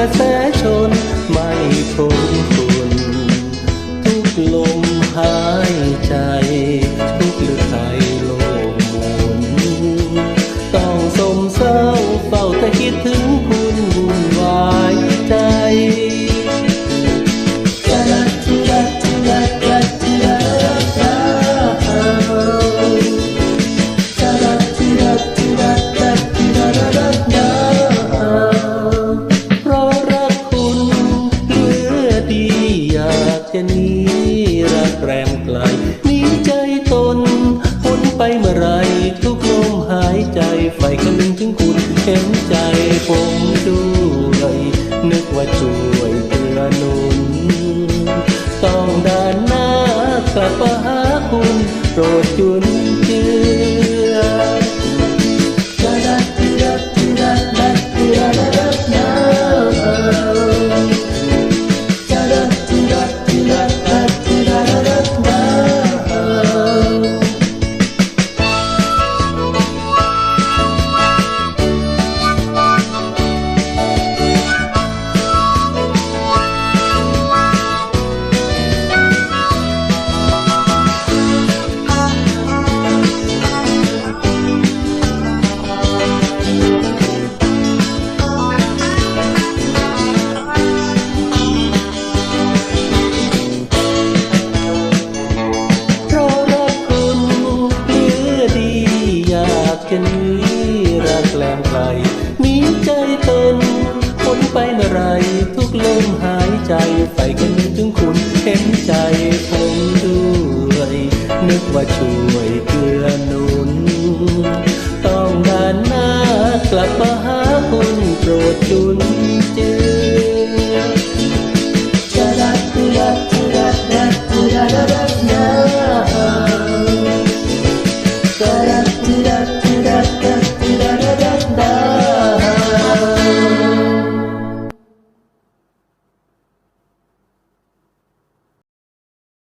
กระแสชนไม่ทนทนทุกลมหายใจ ทุกเลือดไหลโลมหมุน ต้องสมเศร้าเฝ้าแต่คิดถึง จะหนีรักแรมไกลหนีใจตนพ้นไปเมื่อไรทุกลมหายใจไฟคำนึงถึงคุณเห็นใจผมด้วย นึกว่าช่วยเตือนนุน ต้องด้านหน้ากลับมาหาคุณโปรดจุนเจือ นลี้รักแหลมไกลมีใจเต้นคนไปเมื่อไรทุกลมหายใจไฟกันถึงคุณเห็นใจผมด้วย นึกว่าช่วยเกื้อหนุน ต้องด้านหน้ากลับมาหาคุณโปรดจุนเจือจะรักจะรักจะรักจะรักนะ Da-da-da-da-da